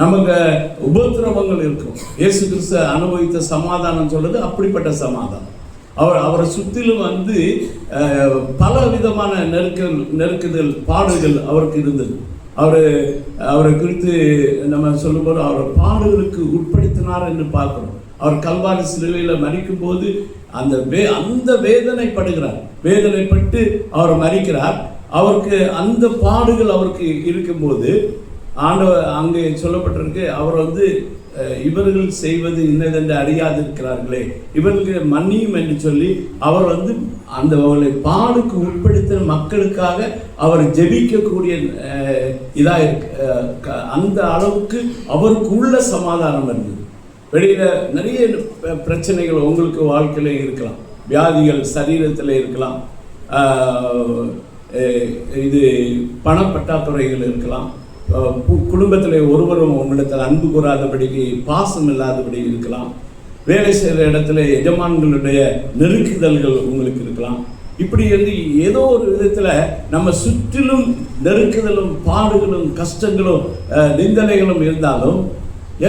நமக்கு உபத்திரவங்கள் இருக்கும். இயேசு கிறிஸ்து அனுபவித்த சமாதானம் சொல்றது அப்படிப்பட்ட சமாதானம். அவர் அவரை சுற்றிலும் வந்து பல விதமான நெருக்கல் நெருக்குதல் பாடுகள் அவருக்கு இருந்தது. அவர் அவரை குறித்து நம்ம சொல்லும்போது அவரை பாடுகளுக்கு உட்படுத்தினார் என்று பார்க்கிறோம். அவர் கல்வாரி சிலுவையில் மறிக்கும் போது அந்த வே அந்த வேதனைப்படுகிறார். வேதனைப்பட்டு அவர் மறிக்கிறார் அவருக்கு அந்த பாடுகள் அவருக்கு இருக்கும்போது ஆண்டவர் அங்கே சொல்லப்பட்டிருக்கு அவர் வந்து இவர்கள் செய்வது இன்னதென்று அறியாதிருக்கிறார்களே. இவர்களுக்கு மன்னியும் என்று சொல்லி அவர் வந்து அந்த அவர்களை பாடுக்கு உட்படுத்த மக்களுக்காக அவர் ஜெபிக்கக்கூடிய இதாக இதா இருக்கு க- அந்த அளவுக்கு அவருக்குள்ள சமாதானம் இருந்தது. வெளியில் நிறைய பிரச்சனைகள் உங்களுக்கு வாழ்க்கையில் இருக்கலாம். வியாதிகள் சரீரத்தில் இருக்கலாம். இது பணப்பற்றாக்குறைகள் இருக்கலாம். குடும்பத்தில் ஒருவரும் உங்களிடத்தில் அன்பு கூறாதபடிக்கு பாசம் இல்லாதபடி இருக்கலாம். வேலை செய்கிற இடத்துல எஜமான்களுடைய நெருக்குதல்கள் உங்களுக்கு இருக்கலாம். இப்படி வந்து ஏதோ ஒரு விதத்தில் நம்ம சுற்றிலும் நெருக்குதலும் பாடுகளும் கஷ்டங்களும் நிந்தனைகளும் இருந்தாலும்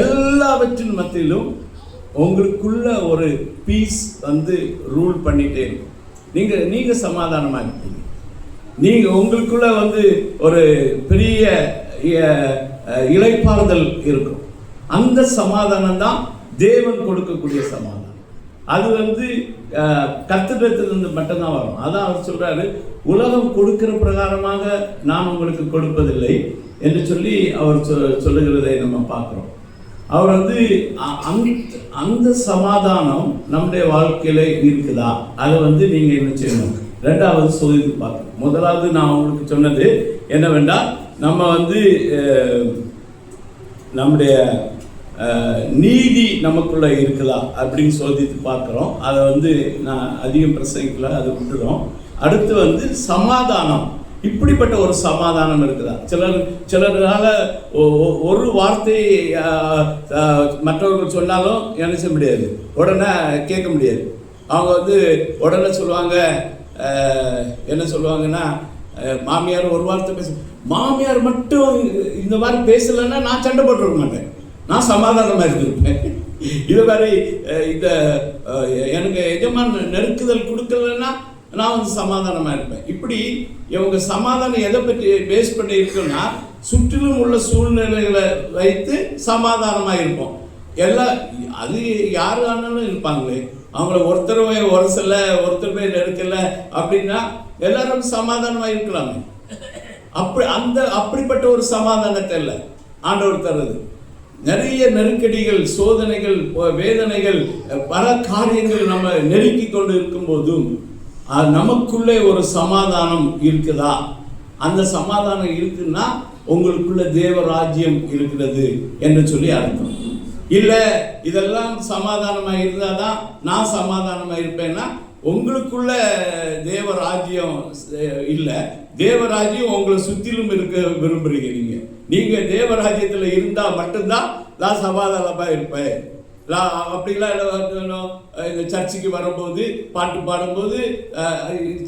எல்லாவற்றின் மத்தியிலும் உங்களுக்குள்ள ஒரு பீஸ் வந்து ரூல் பண்ணிட்டே இருக்கும் நீங்கள் சமாதானமாக சமாதானமா இருப்பீங்க. நீங்கள் உங்களுக்குள்ள வந்து ஒரு பெரிய அஹ், இளைப்பாறுதல் இருக்கும். அந்த சமாதானம் தான் தேவன் கொடுக்கக்கூடிய சமாதானம். அது வந்து அஹ், மட்டும்தான் வரும். அதான் அவர் சொல்றாரு உலகம் கொடுக்கிற பிரகாரமாக நான் உங்களுக்கு கொடுப்பதில்லை என்று சொல்லி அவர் சொ- சொல்லுகிறதை நம்ம பார்க்குறோம். அவர் வந்து அ- அந்த அந்த சமாதானம் நம்முடைய வாழ்க்கையில இருக்குதா? அதை வந்து நீங்கள் என்ன செய்யணும்? ரெண்டாவது சோதித்து பார்க்கணும். முதலாவது நான் உங்களுக்கு சொன்னது என்னவென்றால் நம்ம வந்து நம்முடைய நீதி நமக்குள்ள இருக்குதா அப்படின்னு சோதித்து பார்க்குறோம். அதை வந்து நான் அதிகம் பிரசங்கிக்கல அதை விட்டுறோம். அடுத்து வந்து சமாதானம். இப்படிப்பட்ட ஒரு சமாதானம் இருக்குதா? சிலர் சிலர்னால ஒ- ஒ- ஒரு வார்த்தை மற்றவர்கள் சொன்னாலும் என்ன செய்ய முடியாது. உடனே கேட்க முடியாது. அவங்க வந்து உடனே சொல்லுவாங்க என்ன சொல்லுவாங்கன்னா மாமியார் ஒரு வார்த்தை பேச மாமியார் மட்டும் இந்த மாதிரி பேசலைன்னா நான் சண்டை போட்டுருக்க மாட்டேன். நான் சமாதானமாக இருந்திருப்பேன். இது மாதிரி இந்த எனக்கு எஜமான நெருக்குதல் கொடுக்கலன்னா நான் வந்து சமாதானமாக இருப்பேன். இப்படி இவங்க சமாதானம் எதை பற்றி பேஸ் பண்ணி இருக்குன்னா சுற்றிலும் உள்ள சூழ்நிலைகளை வைத்து சமாதானமாக இருப்போம். எல்லா அது யாரு ஆனாலும் இருப்பாங்களே. அவங்கள ஒருத்தர் போய் உரசல ஒருத்தர் போய் நெருக்கல அப்படின்னா எல்லாரும் சமாதானமாக இருக்கலாமே. அப்படி அந்த அப்படிப்பட்ட ஒரு சமாதானத்தை இல்லை. ஆண்டவர் தருது. நிறைய நெருக்கடிகள் சோதனைகள் வேதனைகள் பல காரியங்கள் நம்ம நெருக்கி கொண்டு இருக்கும் போதும் நமக்குள்ளே ஒரு சமாதானம் இருக்குதா? அந்த சமாதானம் இருக்குன்னா உங்களுக்குள்ள தேவராஜ்யம் இருக்கிறது என்று சொல்லி அர்த்தம். இல்லை இதெல்லாம் சமாதானமாக இருந்தால் தான் நான் சமாதானமாக இருப்பேன்னா உங்களுக்குள்ள தேவ ராஜ்யம் இல்லை. தேவ ராஜ்யம் உங்களை சுற்றிலும் இருக்க விரும்புறீங்க நீங்கள் நீங்கள் தேவராஜ்யத்தில் இருந்தால் மட்டும்தான் நான் சமாதானமாக இருப்பேன். நான் அப்படிலாம் என்ன இந்த சர்ச்சுக்கு வரும்போது பாட்டு பாடும்போது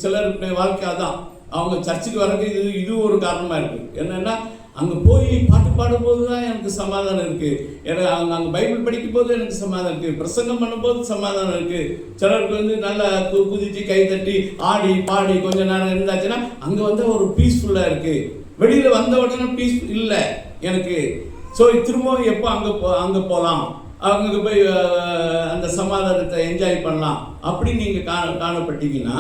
சிலருடைய வாழ்க்கை அதான். அவங்க சர்ச்சுக்கு வரக்கு இது இது ஒரு காரணமாக இருக்குது என்னென்னா அங்கே போய் பாட்டு பாடும்போது தான் எனக்கு சமாதானம் இருக்குது எனக்கு அங்கே அங்கே பைபிள் படிக்கும் போது எனக்கு சமாதானம் இருக்குது பிரசங்கம் பண்ணும்போது சமாதானம் இருக்குது சிலருக்கு வந்து நல்லா கு- குதிச்சு கை தட்டி ஆடி பாடி கொஞ்ச நேரம் இருந்தாச்சுன்னா அங்கே வந்து ஒரு பீஸ்ஃபுல்லாக இருக்குது வெளியில் வந்த உடனே பீஸ் இல்லை எனக்கு. ஸோ திரும்பவும் எப்போ அங்கே போ அங்கே போகலாம் அவங்க போய் அந்த சமாதானத்தை என்ஜாய் பண்ணலாம். அப்படி நீங்கள் காண காணப்பட்டீங்கன்னா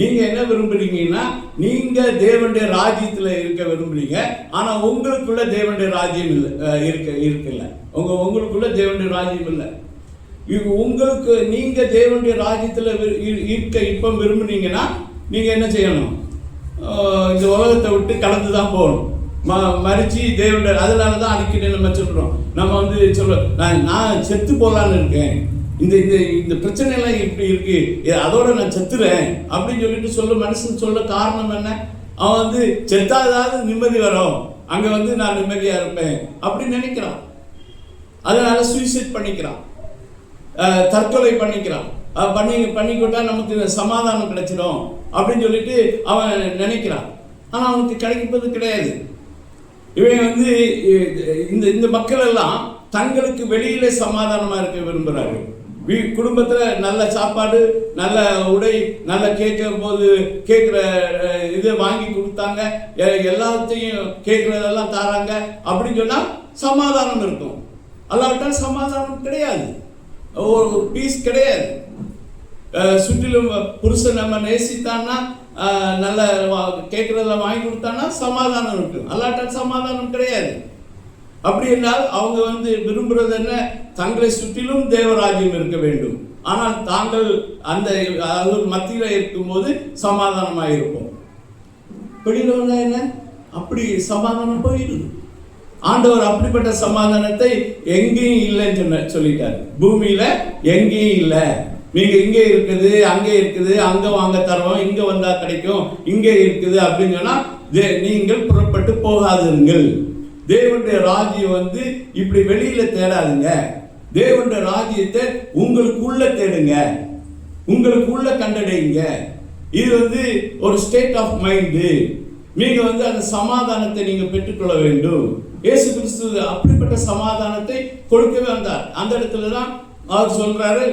நீங்க என்ன விரும்புறீங்கன்னா நீங்க தேவனுடைய ராஜ்யத்துல இருக்க விரும்புறீங்க. ஆனா உங்களுக்குள்ள தேவனுடைய ராஜ்யம் இல்லை இருக்க இருக்குல்ல உங்க உங்களுக்குள்ள தேவனுடைய ராஜ்யம் இல்லை. இது உங்களுக்கு நீங்க தேவனுடைய ராஜ்யத்துல இருக்க இப்போ விரும்புனீங்கன்னா நீங்க என்ன செய்யணும்? இந்த உலகத்தை விட்டு கலந்து தான் போகணும். ம மறிச்சு தேவனுடைய அதனால தான் அடிக்கடி நம்ம சொல்கிறோம் நம்ம வந்து சொல்ல நான் நான் செத்து போகலான்னு இருக்கேன். இந்த இந்த இந்த பிரச்சனை எல்லாம் இப்படி இருக்கு. அதோட நான் செத்துறேன் அப்படின்னு சொல்லிட்டு சொல்ல மனுஷன் சொல்ல காரணம் என்ன? அவன் வந்து செத்தாதாவது நிம்மதி வரும். அங்க வந்து நான் நிம்மதியா இருப்பேன் அப்படின்னு நினைக்கிறான். அதனால சூசைட் பண்ணிக்கிறான். தற்கொலை பண்ணிக்கிறான். பண்ணி பண்ணிக்கிட்டா நமக்கு சமாதானம் கிடைச்சிடும் அப்படின்னு சொல்லிட்டு அவன் நினைக்கிறான். ஆனால் அவனுக்கு கிடைப்பது கிடையாது. இவன் வந்து இந்த இந்த மக்கள் எல்லாம் தங்களுக்கு வெளியிலே சமாதானமா இருக்க விரும்புகிறார்கள் வீ குடும்பத்தில் நல்ல சாப்பாடு நல்ல உடை நல்ல கேட்கும் போது கேட்குற இதை வாங்கி கொடுத்தாங்க. எ- எல்லாத்தையும் கேட்குறதெல்லாம் தராங்க. அப்படின்னு சொன்னால் சமாதானம் இருக்கும். அல்லாவிட்டா சமாதானம் கிடையாது. ஒரு பீஸ் கிடையாது. சுற்றிலும் புருஷன் நம்ம நேசித்தான்னா நல்ல வா- வாங்கி கொடுத்தான்னா சமாதானம் இருக்கும். அல்லாட்டா சமாதானம் கிடையாது. அப்படி என்றால் அவங்க வந்து விரும்புறது என்ன? தங்களை சுற்றிலும் தேவராஜ்யம் இருக்க வேண்டும். ஆனால் தாங்கள் அந்த மத்தியில் இருக்கும்போது சமாதானமாக இருப்போம். என்ன? அப்படி சமாதானம் போயிடுது. ஆண்டவர் அப்படிப்பட்ட சமாதானத்தை எங்கேயும் இல்லைன்னு சொன்ன சொல்லிட்டாரு. பூமியில எங்கேயும் இல்லை. நீங்க இங்கே இருக்குது அங்கே இருக்குது அங்க வாங்க தரோம் இங்க வந்தா கிடைக்கும் இங்கே இருக்குது அப்படின்னு சொன்னா நீங்கள் புறப்பட்டு போகாதிருங்கள். தேவனுடைய ராஜ்யம் வந்து இப்படி வெளியில தேடாதுங்க. தேவனுடைய ராஜ்யத்தை உங்களுக்குள்ள தேடுங்க. உங்களுக்குள்ள கண்டடையுங்க இது வந்து ஒரு ஸ்டேட் ஆஃப் மைண்டு நீங்க வந்து அந்த சமாதானத்தை நீங்க பெற்றுக்கொள்ள வேண்டும். இயேசு கிறிஸ்து அப்படிப்பட்ட சமாதானத்தை கொடுக்கவே வந்தார். அந்த இடத்துல தான் அவர் சொல்றாரு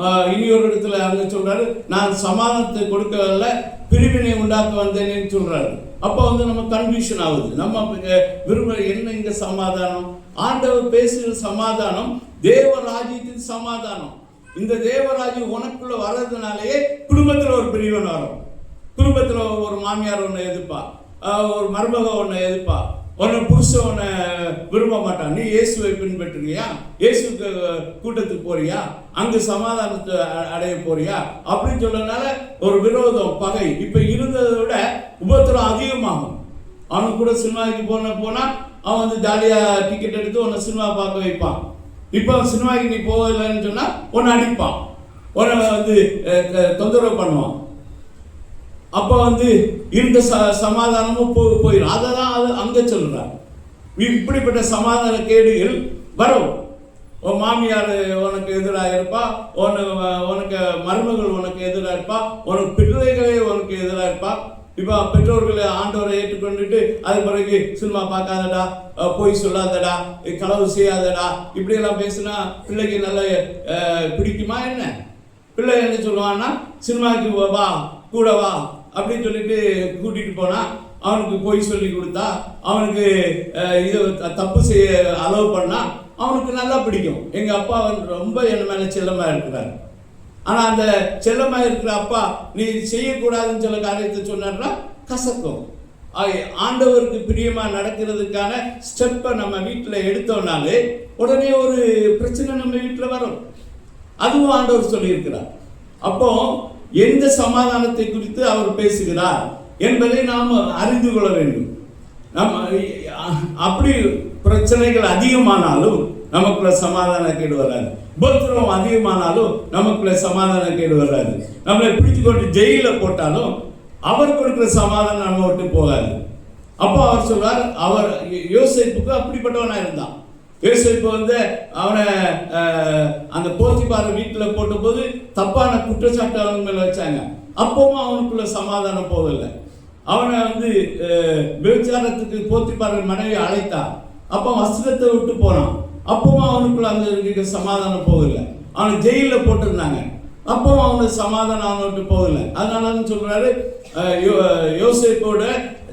ஆஹ், இனி ஒரு இடத்துல அங்க சொல்றாரு நான் சமாதானத்தை கொடுக்கவில்லை பிரிவினை உண்டாக்க வந்தேன்னு சொல்றாரு. அப்போ வந்து நம்ம கன்ஃபியூஷன் ஆகுது. நம்ம இங்கே விரும்புகிற என்ன இங்கே சமாதானம்? ஆண்டவர் பேசுகிற சமாதானம் தேவ ராஜ்யத்தின் சமாதானம். இந்த தேவராஜ்யம் உனக்குள்ள வர்றதுனாலேயே குடும்பத்தில் ஒரு பிரிவன் வரும். குடும்பத்தில் ஒரு மாமியார் ஒன்று எதிர்ப்பா. ஒரு மருமக ஒன்று எதிர்ப்பா. உன்னை புருஷன் உன்னை விரும்ப மாட்டான். நீ இயேசுவை பின்பற்றுறியா? இயேசுக்கு கூட்டத்துக்கு போறியா? அங்கு சமாதானத்தை அடைய போறியா? அப்படின்னு சொல்லனால ஒரு விரோதம் பகை. இப்போ இருந்ததை விட உபத்திரம் அதிகமாகும். அவனுக்கு கூட சினிமாவுக்கு போன போனால் அவன் வந்து ஜாலியாக டிக்கெட் எடுத்து உன்னை சினிமா பார்க்க வைப்பான். இப்போ சினிமாவுக்கு நீ போகலைன்னு சொன்னால் உன்னை அடிப்பான். உன்னை வந்து தொந்தரவு பண்ணுவான். அப்போ வந்து இருந்த ச சமாதானமும் போ போயிடும் அதை தான் அது அங்கே சொல்கிறார் இப்படிப்பட்ட சமாதான கேடுகள் வரும். உன் மாமியார் உனக்கு எதிராக இருப்பா உனக்கு உனக்கு மருமகள் உனக்கு எதிராக இருப்பா உனக்கு பிள்ளைகளே உனக்கு எதிராக இருப்பா. இப்போ பெற்றோர்களை ஆண்டவரை ஏற்றுக்கொண்டுட்டு அது பிறகு சினிமா பார்க்காதடா போய் சொல்லாதடா களவு செய்யாதடா இப்படியெல்லாம் பேசுனா பிள்ளைக்கு நல்ல பிடிக்குமா என்ன? பிள்ளை என்ன சொல்லுவான்னா சினிமாக்கு வா கூட வா அப்படின்னு சொல்லிட்டு கூட்டிகிட்டு போனால் அவனுக்கு போய் சொல்லி கொடுத்தா அவனுக்கு இது தப்பு செய்ய அலோவ் பண்ணால் அவனுக்கு நல்லா பிடிக்கும். எங்கள் அப்பா வந்து ரொம்ப என் மேலே செல்லமாக இருக்கிறார். ஆனால் அந்த செல்லமாக இருக்கிற அப்பா நீ செய்யக்கூடாதுன்னு சொல்ல காரியத்தை சொன்னார்னா கசக்கும். ஆண்டவருக்கு பிரியமாக நடக்கிறதுக்கான ஸ்டெப்பை நம்ம வீட்டில் எடுத்தோம்னாலே உடனே ஒரு பிரச்சனை நம்ம வீட்டில் வரும். அதுவும் ஆண்டவர் சொல்லியிருக்கிறார். அப்போ எந்த சமாதானத்தை குறித்து அவர் பேசுகிறார் என்பதை நாம் அறிந்து கொள்ள வேண்டும். நம்ம அப்படி பிரச்சனைகள் அதிகமானாலும் நமக்குள்ள சமாதான கேடு வராது. உபத்திரம் அதிகமானாலும் நமக்குள்ள சமாதான கேடு வராது. நம்மளை பிடிச்சு கொண்டு ஜெயில போட்டாலும் அவர் கொடுக்குற சமாதானம் நம்ம விட்டு போகாது. அப்போ அவர் சொல்றார் அவர் யோசிப்புக்கு அப்படிப்பட்டவனாக இருந்தான். யோசிப்பு வந்து அவனை அந்த போத்திபார வீட்டில் போட்டபோது தப்பான குற்றச்சாட்டு அவங்க மேலே வச்சாங்க. அப்பவும் அவனுக்குள்ள சமாதானம் போகலை. அவனை வந்து விபச்சாரத்துக்கு போத்திபார மனைவி அழைத்தான் அப்போ வஸ்திரத்தை விட்டு போனான் அப்பவும் அவனுக்குள்ள அந்த சமாதானம் போகலை. அவனை ஜெயிலில் போட்டிருந்தாங்க. அப்பவும் அவனுக்கு சமாதானம் அவனை விட்டு போகலை. அதனால தான் சொல்றாரு யோ-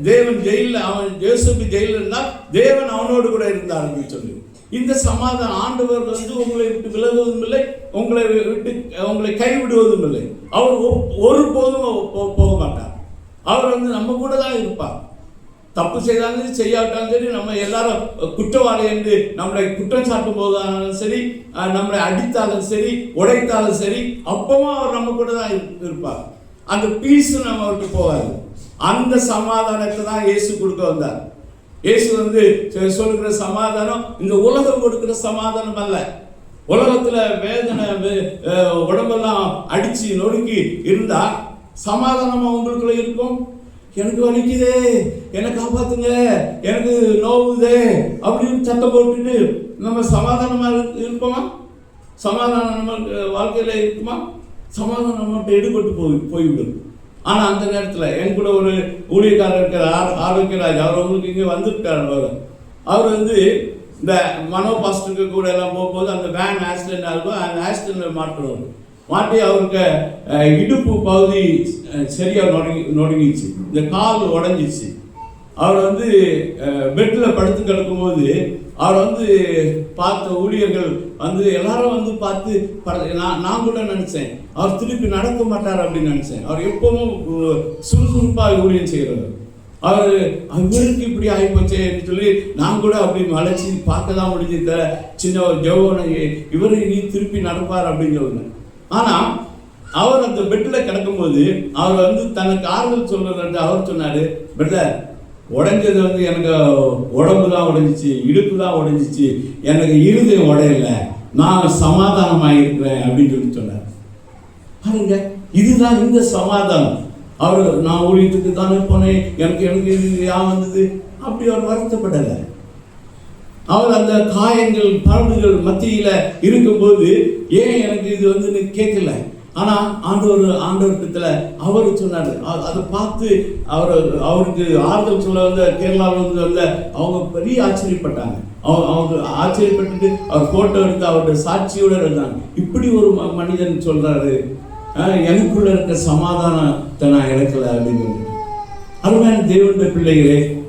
தேவன் ஜெயிலில் அவன் யோசிப்பு ஜெயிலில் இருந்தால் தேவன் அவனோடு கூட இருந்தார் அப்படின்னு சொல்லி. இந்த சமாதானம் ஆண்டவர் வந்து உங்களை விட்டு விலகுவதும் இல்லை உங்களை விட்டு உங்களை கைவிடுவதும் இல்லை அவர் ஒ- ஒருபோதும் போ- போக மாட்டார் அவர் வந்து நம்ம கூட தான் இருப்பார். தப்பு செய்தாலும் சரி செய்யாவிட்டாலும் சரி நம்ம எல்லாரும் குற்றவாளி என்று நம்மளை குற்றம் சாட்டும் போதாலும் சரி நம்மளை அடித்தாலும் சரி உடைத்தாலும் சரி அப்பவும் அவர் நம்ம கூட தான் இருப்பார். அந்த பீஸ் நம்ம விட்டு போகாது. அந்த சமாதானத்தை தான் இயேசு கொடுக்க வந்தார். இயேசு வந்து சொல்லுகிற சமாதானம் இந்த உலகம் கொடுக்கிற சமாதானம் அல்ல. உலகத்துல வேதனை உடம்பெல்லாம் அடிச்சு நொறுக்கி இருந்தா சமாதானமா உங்களுக்குள்ள இருக்கும்? எனக்கு வலிக்குதே என்னை காப்பாத்துங்க எனக்கு நோவுதே அப்படின்னு சத்தம் போட்டுட்டு நம்ம சமாதானமா இருப்போமா? சமாதானம் நம்ம வாழ்க்கையில இருக்குமா? சமாதானம் நம்மகிட்ட எடுபட்டு போய் போய்விடும். ஆனால் அந்த நேரத்தில் என் கூட ஒரு ஊழியக்காரர் இருக்கிற ஆரோக்கியராஜ் அவர் உங்களுக்கு இங்கே வந்திருக்காரு அவர் அவர் வந்து இந்த மனோ பாஸ்டருக்கு கூட எல்லாம் போகும்போது அந்த வேன் ஆக்சிடென்ட் ஆகும் அந்த ஆக்சிடென்ட்டில் மாட்டுறோம் மாட்டி அவருக்கு இடுப்பு பகுதி சரியாக நொடுங்கி நொடுங்கிச்சு இந்த கால் உடஞ்சிச்சு அவர் வந்து பெட்டில் படுத்து கிடக்கும்போது அவர் வந்து பார்த்த ஊழியர்கள் வந்து எல்லாரும் வந்து பார்த்து பட- நான் நான் கூட நினச்சேன். அவர் திருப்பி நடக்க மாட்டார் அப்படின்னு நினச்சேன். அவர் எப்பவும் சுறுசுறுப்பாக ஊழியம் செய்கிறவர். அவர் அவருக்கு இப்படி ஆகிப்போச்சேன்னு சொல்லி நான் கூட அப்படி மலைச்சி பார்க்க தான் முடிஞ்சது சின்ன ஒரு இவரை இவரு நீ திருப்பி நடப்பார் அப்படின்னு சொன்னேன் ஆனால் அவர் அந்த பெட்டில் கிடக்கும்போது அவர் வந்து தனக்கு ஆறுதல் சொல்றது அவர் சொன்னார். பெட்டில் உடைஞ்சது வந்து எனக்கு உடம்பு தான் உடைஞ்சிச்சு இடுப்பு தான் உடைஞ்சிச்சு எனக்கு இருதயம் உடையல நான் சமாதானமாக இருக்கிறேன் அப்படின்னு சொல்லி சொன்னார். பாருங்க இதுதான் இந்த சமாதானம். அவர் நான் ஊழியத்துக்கு தானே போனேன் எனக்கு எனக்கு இது ஏன் வந்தது? அப்படி அவர் வருத்தப்படலை. அவர் அந்த காயங்கள் பரவுகள் மத்தியில் இருக்கும்போது ஏன் எனக்கு இது வந்து கேட்கல? ஆனால் ஆண்டவர் ஆண்டவர்கிட்ட அவர் சொன்னார். அதை பார்த்து அவர் அவருக்கு ஆறுதல் சொல்ல வந்த கேரளாவில் வந்து வந்த அவங்க பெரிய ஆச்சரியப்பட்டாங்க. அவங்க அவங்க ஆச்சரியப்பட்டுட்டு அவர் போட்டோ எடுத்து அவருடைய சாட்சியோட இருந்தாங்க. இப்படி ஒரு ம- மனிதன் சொல்றாரு. எனக்குள்ள இருக்க சமாதானத்தை நான் இழக்கலை அப்படின்னு அருமையான தேவனுடைய பிள்ளைகளே